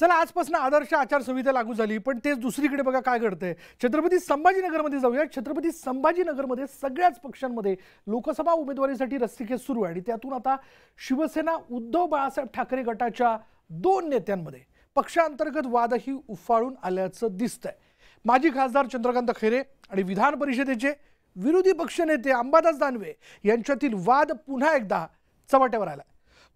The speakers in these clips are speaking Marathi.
चला आजपासून आदर्श आचारसंहिता लागू झाली पण तेच दुसरीकडे बघा काय घडतंय. छत्रपती संभाजीनगरमध्ये जाऊया. छत्रपती संभाजीनगरमध्ये सगळ्याच पक्षांमध्ये लोकसभा उमेदवारीसाठी रस्तिकेत सुरू आहे. आणि त्यातून आता शिवसेना उद्धव बाळासाहेब ठाकरे गटाच्या दोन नेत्यांमध्ये पक्षांतर्गत वादही उफाळून आल्याचं दिसतंय. माजी खासदार चंद्रकांत खैरे आणि विधान परिषदेचे विरोधी पक्षनेते अंबादास दानवे यांच्यातील वाद पुन्हा एकदा चव्हाट्यावर आला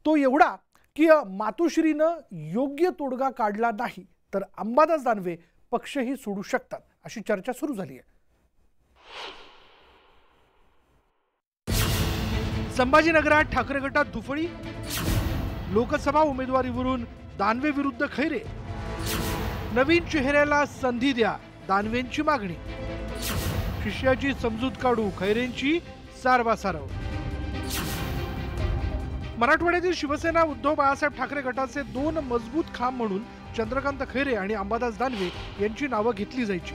तो एवढा की मातोश्रीनं योग्य तोडगा काढला नाही तर अंबादास दानवे पक्षही सोडू शकतात अशी चर्चा सुरू झाली आहे. संभाजीनगरात ठाकरे गटात दुफळी? लोकसभा उमेदवारीवरून दानवे विरुद्ध खैरे? नवीन चेहऱ्याला संधी द्या दानवेंची मागणी. शिष्याची समजूत काढू खैरेंची सारवासारव. मराठवाड्यातील शिवसेना उद्धव बाळासाहेब ठाकरे गटाचे दोन मजबूत खांब म्हणून चंद्रकांत खैरे आणि अंबादास दानवे यांची नावं घेतली जायची.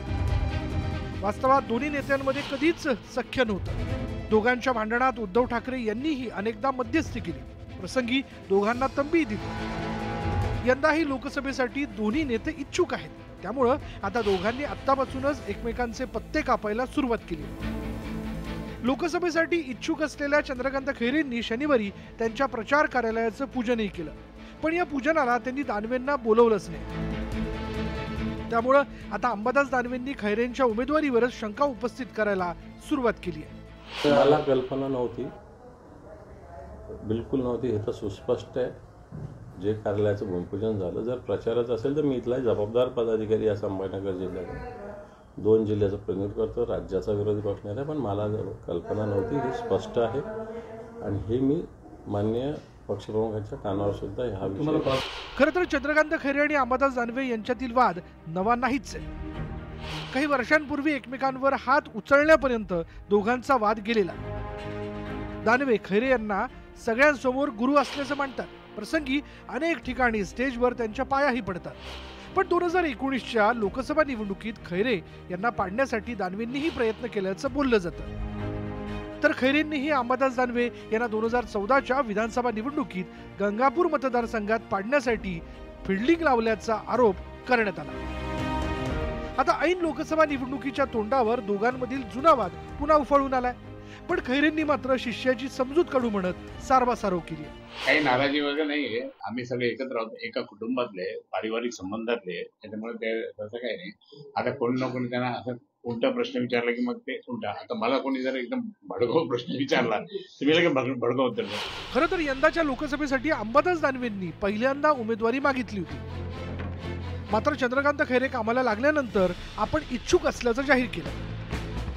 वास्तवात दोन्ही नेत्यांमध्ये कधीच सख्य नव्हतं. दोघांच्या भांडणात उद्धव ठाकरे यांनीही अनेकदा मध्यस्थी केली. प्रसंगी दोघांना तंबी दिली. यंदाही लोकसभेसाठी दोन्ही नेते इच्छुक आहेत. त्यामुळं आता दोघांनी आत्तापासूनच एकमेकांचे पत्ते कापायला सुरुवात केली. लोकसभेसाठी इच्छुक असलेल्या चंद्रकांत खैरेंनी शनिवारी त्यांच्या प्रचार कार्यालयाचं पूजनही केलं. पण या पूजनाला त्यांनी दानवेंना बोलवलंच नाही. त्यामुळं आता अंबादास दानवेंनी खैरेंच्या उमेदवारीवरच शंका उपस्थित करायला सुरुवात केली आहे. मला कल्पना नव्हती. बिलकुल नव्हती. हे तर सुस्पष्ट आहे. जे कार्यालयाचं भूमिपूजन झालं. जर प्रचारच असेल तर मी इथला जबाबदार पदाधिकारी या संभाजीनगर जिल्ह्यात दोन जिल्ह्याचं प्रतिनिधित्व करतो राज्याचा विरोधी पक्ष आहे पण मला जर कल्पना नव्हती ही स्पष्ट आहे. आणि हे मी मान्य पक्षप्रमुखांच्या कानावर सुद्धा ह्या विषय खरं तर चंद्रकांत खैरे आणि अंबादास दानवे यांच्यातील वाद नवा नाहीच आहे. काही वर्षांपूर्वी एकमेकांवर हात उचलण्यापर्यंत दोघांचा वाद गेलेला. दानवे खैरे यांना सगळ्यांसमोर गुरु असल्याचं मानतात. प्रसंगी अनेक ठिकाणी स्टेजवर त्यांच्या पायाही पडतात. पण दोन हजार एकोणीसच्या लोकसभा निवडणुकीत खैरे यांना पाडण्यासाठी दानवेंनीही प्रयत्न केल्याचं बोललं जातं. तर खैरेंनीही अंबादास दानवे यांना दोन हजार चौदाच्या विधानसभा निवडणुकीत गंगापूर मतदारसंघात पाडण्यासाठी फिल्डिंग लावल्याचा आरोप करण्यात आला. आता ऐन लोकसभा निवडणुकीच्या तोंडावर दोघांमधील जुना वाद पुन्हा उफाळून आलाय. पण खैरेंनी मात्र शिष्याची समजूत काढू म्हणत सारवासारव केली. काही नाराजी वगैरे नाहीये. आम्ही सगळे एकत्र आहोत. एका कुटुंबातले पारिवारिक संबंधातले. त्याच्यामुळे ते तसं काही नाही. आता कोणी ना कोणी त्यांना असं उलटा प्रश्न विचारला की मग ते उलटा. आता मला कोणी जर एकदम भडकाऊ प्रश्न विचारला तर मी लगेच उत्तर. खरं तर यंदाच्या लोकसभेसाठी अंबादास दानवेंनी पहिल्यांदा उमेदवारी मागितली होती. मात्र चंद्रकांत खैरे कामाला लागल्यानंतर आपण इच्छुक असल्याचं जाहीर केलं.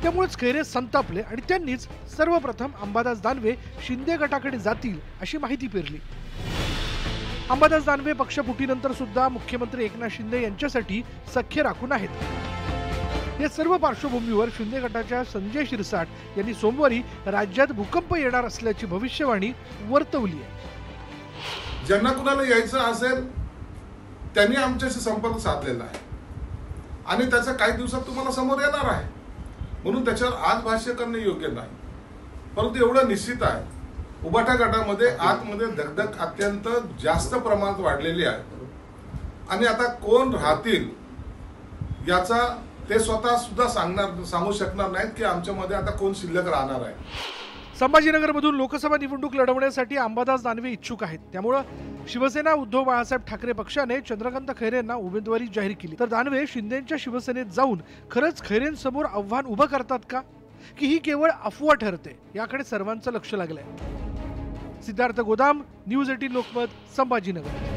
त्यामुळेच खैरे संतापले आणि त्यांनीच सर्वप्रथम अंबादास दानवे शिंदे गटाकडे जातील अशी माहिती पेरली. अंबादास दानवे पक्षफुटीनंतर सुद्धा मुख्यमंत्री एकनाथ शिंदे यांच्यासाठी सख्य राखून आहेत. या सर्व पार्श्वभूमीवर शिंदे गटाच्या संजय शिरसाट यांनी सोमवारी राज्यात भूकंप येणार असल्याची भविष्यवाणी वर्तवली आहे. ज्यांना कुणाला यायचं असेल त्यांनी आमच्याशी संपर्क साधलेला आहे. आणि त्याचा काही दिवसात तुम्हाला समोर येणार आहे. म्हणून त्याच्यावर आज भाष्य करणे योग्य नाही. परंतु एवढं निश्चित आहे उबाटा गटामध्ये आतमध्ये धगधग अत्यंत जास्त प्रमाणात वाढलेली आहे. आणि आता कोण राहतील याचा ते स्वतः सुद्धा सांगणार सांगू शकणार नाहीत की आमच्यामध्ये आता कोण शिल्लक राहणार आहे. संभाजीनगरमधून लोकसभा निवडणूक लढवण्यासाठी अंबादास दानवे इच्छुक आहेत. त्यामुळं शिवसेना उद्धव बाळासाहेब ठाकरे पक्षाने चंद्रकांत खैरेंना उमेदवारी जाहीर केली. तर दानवे शिंदेच्या शिवसेनेत जाऊन खरंच खैरेंसमोर आव्हान उभं करतात का? की ही केवळ अफवा ठरते? याकडे सर्वांचं लक्ष लागलंय. सिद्धार्थ गोदाम न्यूज एटीन लोकमत संभाजीनगर.